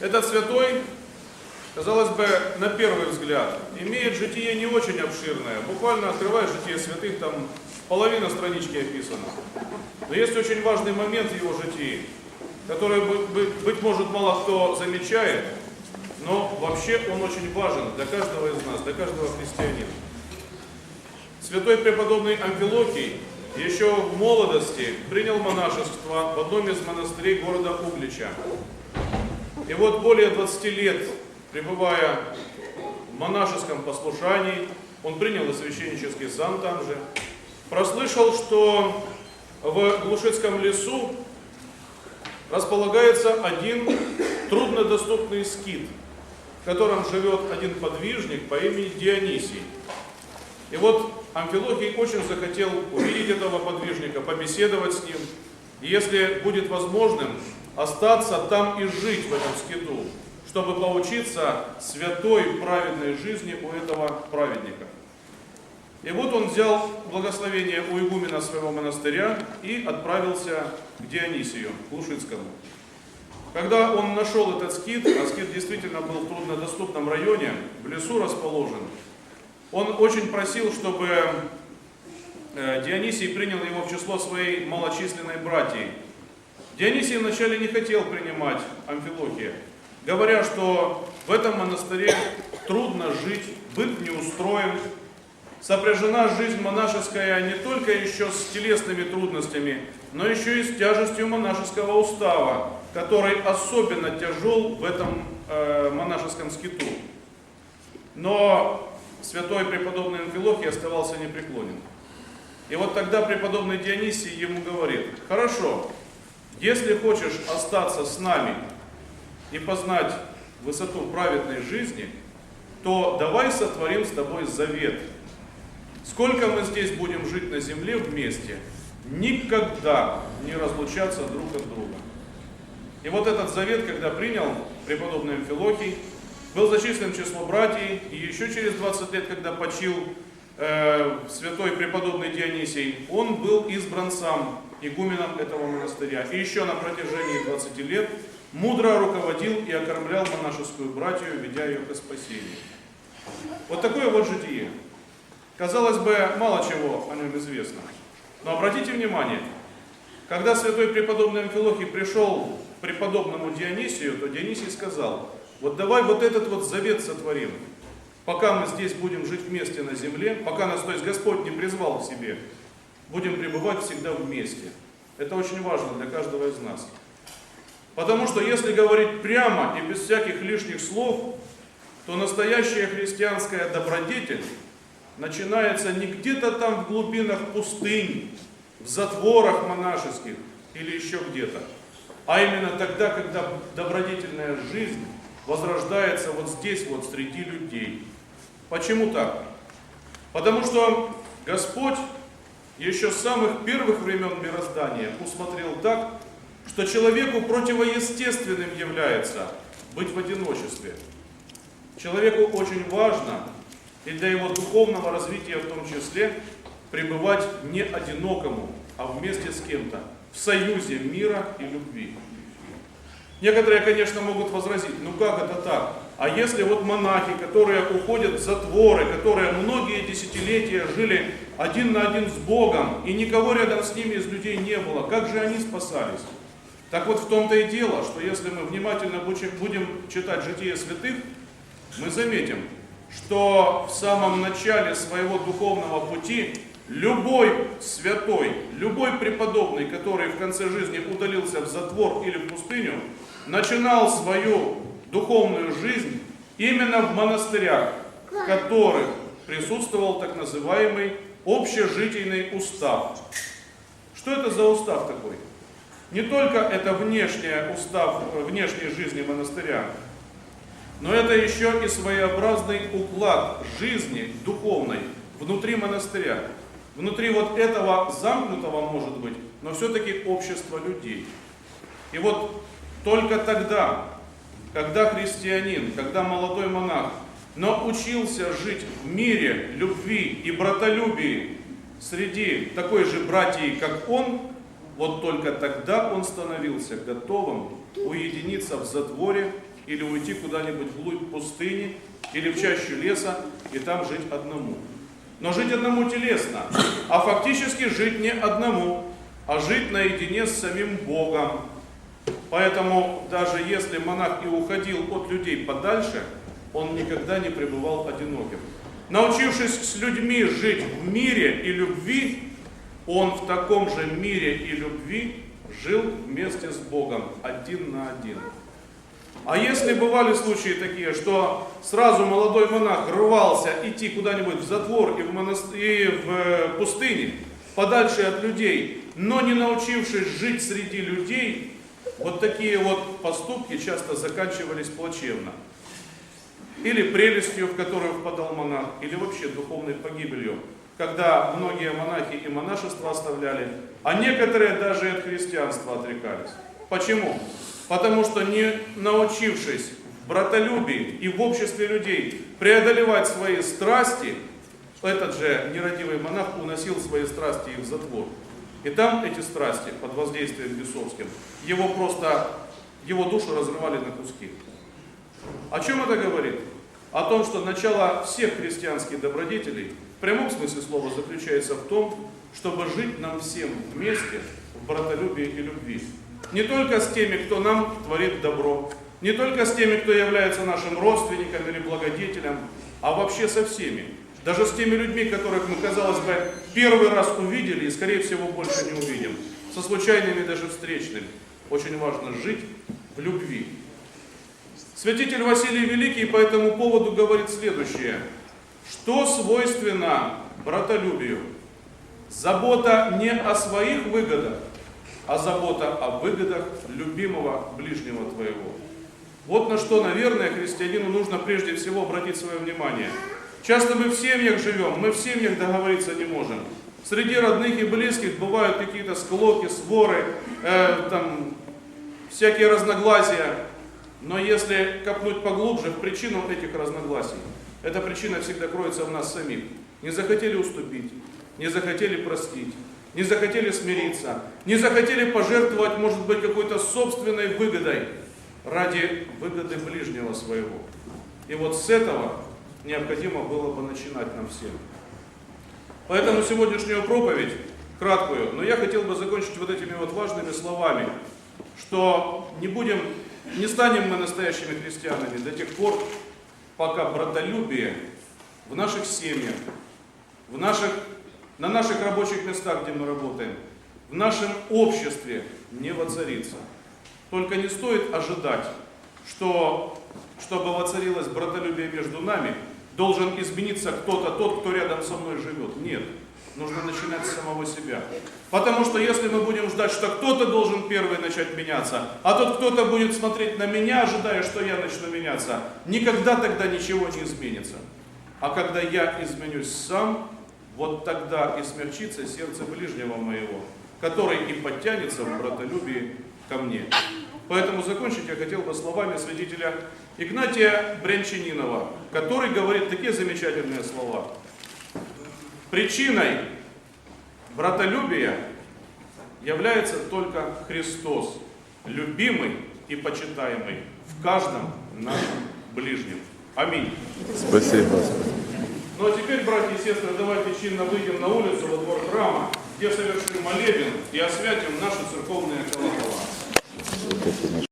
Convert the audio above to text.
Этот святой, казалось бы, на первый взгляд, имеет житие не очень обширное. Буквально открываешь житие святых, там половина странички описана. Но есть очень важный момент в его житии, который, быть может, мало кто замечает, но вообще он очень важен для каждого из нас, для каждого христианина. Святой преподобный Амфилокий еще в молодости принял монашество в одном из монастырей города Углича. И вот более 20 лет, пребывая в монашеском послушании, он принял и священнический сан там же, прослышал, что в Глушицком лесу располагается один труднодоступный скит, в котором живет один подвижник по имени Дионисий. И вот Амфилохий очень захотел увидеть этого подвижника, побеседовать с ним. И если будет возможным, остаться там и жить в этом скиту, чтобы поучиться святой праведной жизни у этого праведника. И вот он взял благословение у игумена своего монастыря и отправился к Дионисию, к Лушицкому. Когда он нашел этот скит, а скит действительно был в труднодоступном районе, в лесу расположен, он очень просил, чтобы э, Дионисий принял его в число своей малочисленной братьей. Дионисий вначале не хотел принимать Амфилохия, говоря, что в этом монастыре трудно жить, быт не устроен, сопряжена жизнь монашеская не только еще с телесными трудностями, но еще и с тяжестью монашеского устава, который особенно тяжел в этом э, монашеском скиту. Но святой преподобный Амфилохий оставался непреклонен. И вот тогда преподобный Дионисий ему говорит, хорошо, если хочешь остаться с нами и познать высоту праведной жизни, то давай сотворим с тобой завет. Сколько мы здесь будем жить на земле вместе, никогда не разлучаться друг от друга. И вот этот завет, когда принял преподобный Амфилохий, был зачислен в число братьев, и еще через 20 лет, когда почил э, святой преподобный Дионисий, он был избран сам игуменом этого монастыря. И еще на протяжении 20 лет мудро руководил и окормлял монашескую братью, ведя ее к спасению. Вот такое вот житие. Казалось бы, мало чего о нем известно. Но обратите внимание, когда святой преподобный Амфилохий пришел к преподобному Дионисию, то Дионисий сказал, вот давай вот этот вот завет сотворим. Пока мы здесь будем жить вместе на земле, пока нас, то есть Господь не призвал к себе, будем пребывать всегда вместе. Это очень важно для каждого из нас. Потому что если говорить прямо и без всяких лишних слов, то настоящая христианская добродетель начинается не где-то там в глубинах пустынь, в затворах монашеских или еще где-то, а именно тогда, когда добродетельная жизнь возрождается вот здесь, вот среди людей. Почему так? Потому что Господь еще с самых первых времен мироздания усмотрел так, что человеку противоестественным является быть в одиночестве. Человеку очень важно, и для его духовного развития в том числе, пребывать не одинокому, а вместе с кем-то, в союзе мира и любви. Некоторые, конечно, могут возразить, ну как это так? А если вот монахи, которые уходят в затворы, которые многие десятилетия жили один на один с Богом, и никого рядом с ними из людей не было, как же они спасались? Так вот в том-то и дело, что если мы внимательно будем читать житие святых, мы заметим, что в самом начале своего духовного пути любой святой, любой преподобный, который в конце жизни удалился в затвор или в пустыню, начинал свою духовную жизнь именно в монастырях, в которых присутствовал так называемый общежитийный устав. Что это за устав такой? Не только это внешний устав внешней жизни монастыря, но это еще и своеобразный уклад жизни духовной внутри монастыря. Внутри вот этого замкнутого, может быть, но все-таки общества людей. И вот только тогда, когда христианин, когда молодой монах научился жить в мире, любви и братолюбии среди такой же братьей, как он, вот только тогда он становился готовым уединиться в затворе или уйти куда-нибудь вглубь пустыни или в чащу леса и там жить одному. Но жить одному телесно, а фактически жить не одному, а жить наедине с самим Богом. Поэтому даже если монах и уходил от людей подальше, он никогда не пребывал одиноким. Научившись с людьми жить в мире и любви, он в таком же мире и любви жил вместе с Богом, один на один. А если бывали случаи такие, что сразу молодой монах рвался идти куда-нибудь в затвор и в, монастырь, и в э, пустыне, подальше от людей, но не научившись жить среди людей, вот такие вот поступки часто заканчивались плачевно. Или прелестью, в которую впадал монах, или вообще духовной погибелью, когда многие монахи и монашество оставляли, а некоторые даже от христианства отрекались. Почему? Потому что не научившись в братолюбии и в обществе людей преодолевать свои страсти, этот же нерадивый монах уносил свои страсти и в затвор. И там эти страсти под воздействием бесовским, его просто, его душу разрывали на куски. О чем это говорит? О том, что начало всех христианских добродетелей в прямом смысле слова заключается в том, чтобы жить нам всем вместе в братолюбии и любви. Не только с теми, кто нам творит добро, не только с теми, кто является нашим родственником или благодетелем, а вообще со всеми. Даже с теми людьми, которых мы, казалось бы, первый раз увидели и, скорее всего, больше не увидим. Со случайными даже встречными. Очень важно жить в любви. Святитель Василий Великий по этому поводу говорит следующее. Что свойственно братолюбию? Забота не о своих выгодах, а забота о выгодах любимого ближнего твоего. Вот на что, наверное, христианину нужно прежде всего обратить свое внимание. Часто мы в семьях живем, мы в семьях договориться не можем. Среди родных и близких бывают какие-то склоки, своры, э, там, всякие разногласия. Но если копнуть поглубже в причину этих разногласий, эта причина всегда кроется в нас самих. Не захотели уступить, не захотели простить, не захотели смириться, не захотели пожертвовать, может быть, какой-то собственной выгодой ради выгоды ближнего своего. И вот с этого необходимо было бы начинать нам всем. Поэтому сегодняшнюю проповедь, краткую, но я хотел бы закончить вот этими вот важными словами, что не будем, не станем мы настоящими христианами до тех пор, пока братолюбие в наших семьях, в наших, на наших рабочих местах, где мы работаем, в нашем обществе не воцарится. Только не стоит ожидать, что, чтобы воцарилось братолюбие между нами, должен измениться кто-то, тот, кто рядом со мной живет. Нет. Нужно начинать с самого себя. Потому что если мы будем ждать, что кто-то должен первый начать меняться, а тот кто-то будет смотреть на меня, ожидая, что я начну меняться, никогда тогда ничего не изменится. А когда я изменюсь сам, вот тогда и смягчится сердце ближнего моего, который и подтянется в братолюбии ко мне. Поэтому закончить я хотел бы словами святителя Игнатия Брянчанинова, который говорит такие замечательные слова. Причиной братолюбия является только Христос, любимый и почитаемый в каждом нашем ближнем. Аминь. Спасибо, Господи. Ну а теперь, братья и сестры, давайте чинно выйдем на улицу во двор храма, где совершим молебен и освятим наши церковные колокола.